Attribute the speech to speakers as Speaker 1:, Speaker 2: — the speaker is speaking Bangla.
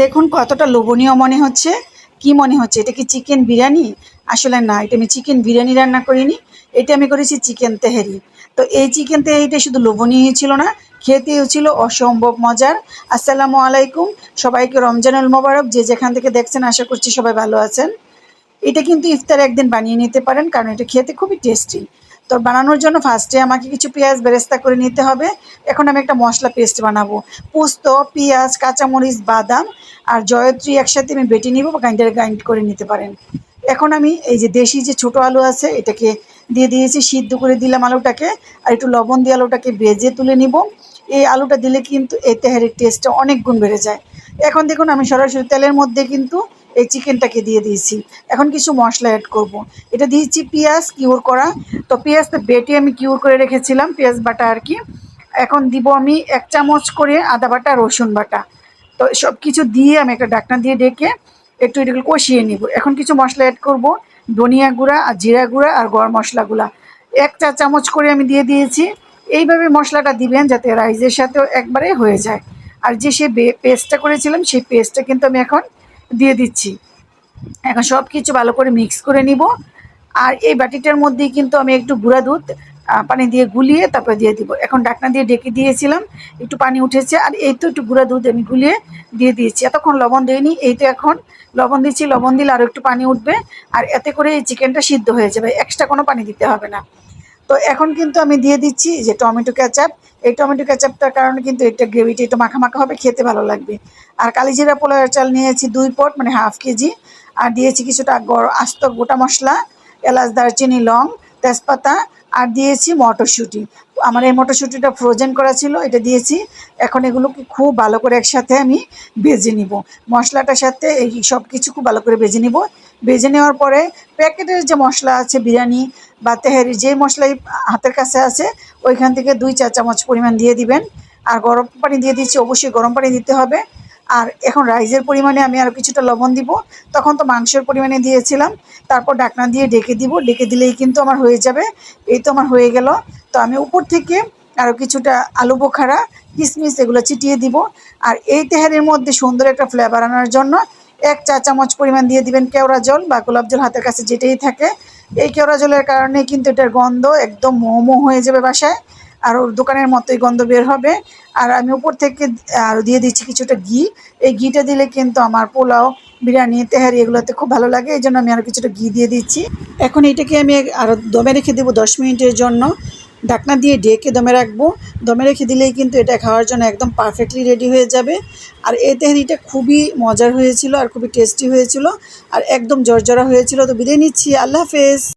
Speaker 1: দেখুন কতটা লোভনীয় মনে হচ্ছে। কি মনে হচ্ছে? এটা কি চিকেন বিরিয়ানি? আসলে না, এটা আমি চিকেন বিরিয়ানি রান্না করিনি, এটা আমি করেছি চিকেন তেহারি। তো এই চিকেন তেহারিটা শুধু লোভনীয় ছিল না, খেতেও ছিল অসম্ভব মজার। আসসালামু আলাইকুম, সবাইকে রমজানুল মোবারক, যে যেখান থেকে দেখছেন, আশা করছি সবাই ভালো আছেন। এটা কিন্তু ইফতার একদিন বানিয়ে নিতে পারেন, কারণ এটা খেতে খুবই টেস্টি। তো বানানোর জন্য ফার্স্টে আমাকে কিছু পেঁয়াজ বেরেস্তা করে নিতে হবে। এখন আমি একটা মশলা পেস্ট বানাবো। পোস্ত, পেঁয়াজ, কাঁচামরিচ, বাদাম আর জয়ত্রী একসাথে আমি বেটে নিব বা গ্রাইন্ডারে গ্রাইন্ড করে নিতে পারেন। এখন আমি এই যে দেশি যে ছোটো আলু আছে, এটাকে দিয়ে দিয়েছি, সিদ্ধ করে দিলাম আলুটাকে আর একটু লবণ দিয়ে আলুটাকে ভেজে তুলে নিব। এই আলুটা দিলে কিন্তু এই তেহারির টেস্টটা অনেক গুণ বেড়ে যায়। এখন দেখুন আমি সরাসরি তেলের মধ্যে কিন্তু এই চিকেনটাকে দিয়ে দিয়েছি। এখন কিছু মশলা অ্যাড করব। এটা দিয়েছি পেঁয়াজ কিউর করা। তো পেঁয়াজটা বেটে আমি কিউর করে রেখেছিলাম, পেঁয়াজ বাটা আর কি। এখন দিব আমি এক চামচ করে আদা বাটা, রসুন বাটা। তো সব কিছু দিয়ে আমি একটা ডাকনা দিয়ে ডেকে একটু এটাকে কষিয়ে নিব। এখন কিছু মশলা অ্যাড করব। ধনিয়া গুঁড়া, আর জিরা গুঁড়া, আর গরম মশলাগুলা। এক চা চামচ করে আমি দিয়ে দিয়েছি। এইভাবে মশলাটা দিবেন যাতে রাইসের সাথেও একবারে হয়ে যায়। আর যে সে পেস্টটা করেছিলাম, সেই পেস্টটা কিন্তু আমি এখন দিয়ে দিচ্ছি। এখন সব কিছু ভালো করে মিক্স করে নিব। আর এই বাটিটার মধ্যেই কিন্তু আমি একটু গুঁড়া দুধ পানি দিয়ে গুলিয়ে তারপরে দিয়ে দিব। এখন ডাকনা দিয়ে ডেকে দিয়েছিলাম, একটু পানি উঠেছে। আর এই তো একটু গুঁড়া দুধ আমি গুলিয়ে দিয়ে দিয়েছি। এতক্ষণ লবণ দিইনি, এই তো এখন লবণ দিচ্ছি। লবণ দিলে আরও একটু পানি উঠবে। আর এতে করে এই চিকেনটা সিদ্ধ হয়ে যাবে। এক্সট্রা কোনো পানি দিতে হবে না। তো এখন কিন্তু আমি দিয়ে দিচ্ছি যে টমেটো ক্যাচাপ এই টমেটো ক্যাচাপটার কারণে কিন্তু এটা গ্রেভিটা একটু মাখা হবে, খেতে ভালো লাগবে। আর কালিজিরা পোলাওয়ের চাল নিয়েছি দুই পট মানে হাফ কেজি। আর দিয়েছি কিছুটা গর- আস্ত গোটা মশলা, এলাচ, দারচিনি, লং, তেজপাতা। আর দিয়েছি মটরশুঁটি। আমার এই মটরশুঁটিটা ফ্রোজেন করা ছিল, এটা দিয়েছি। এখন এগুলোকে খুব ভালো করে একসাথে আমি ভেজে নিব। মশলাটার সাথে এই সব কিছু খুব ভালো করে ভেজে নিব। ভেজে নেওয়ার পরে প্যাকেটের যে মশলা আছে, বিরিয়ানি বা তেহারি যে মশলাই হাতের কাছে আছে, ওইখান থেকে দুই চা চামচ পরিমাণ দিয়ে দিবেন। আর গরম পানি দিয়ে দিচ্ছি, অবশ্যই গরম পানি দিতে হবে। আর এখন রাইসের পরিমাণে আমি আরও কিছুটা লবণ দিব। তখন তো মাংসের পরিমাণে দিয়েছিলাম। তারপর ডাকনা দিয়ে ডেকে দিব। ডেকে দিলেই কিন্তু আমার হয়ে যাবে। এই তো আমার হয়ে গেল। তো আমি উপর থেকে আরও কিছুটা আলু বোখারা কিশমিশ এগুলো চিটিয়ে দিব। আর এই তেহারির মধ্যে সুন্দর একটা ফ্লেভার আনার জন্য এক চা চামচ পরিমাণ দিয়ে দিবেন কেওড়া জল বা গোলাপ জল হাতের কাছে যেটাই থাকে। এই কেওড়া জলের কারণে কিন্তু এটার গন্ধ একদম মোমো হয়ে যাবে বাসায়। আর ওর দোকানের মতোই গন্ধ বের হবে। আর আমি উপর থেকে আরও দিয়ে দিচ্ছি কিছুটা ঘি। এই ঘিটা দিলে কিন্তু আমার পোলাও, বিরিয়ানি, তেহারি এগুলোতে খুব ভালো লাগে। এই জন্য আমি আরও কিছুটা ঘি দিয়ে দিচ্ছি। এখন এটাকে আমি আরও দমে রেখে দেবো দশ মিনিটের জন্য। ঢাকনা দিয়ে ডেকে দমে রাখব। দমে রেখে দিলেই কিন্তু এটা খাওয়ার জন্য একদম পারফেক্টলি রেডি হয়ে যাবে। আর এই তেহারিটা খুবই মজার হয়েছিল আর খুবই টেস্টি হয়েছিল। আর একদম জর্জরা হয়েছিল। তো বিদায় নিচ্ছি। আল্লাহ হাফেজ।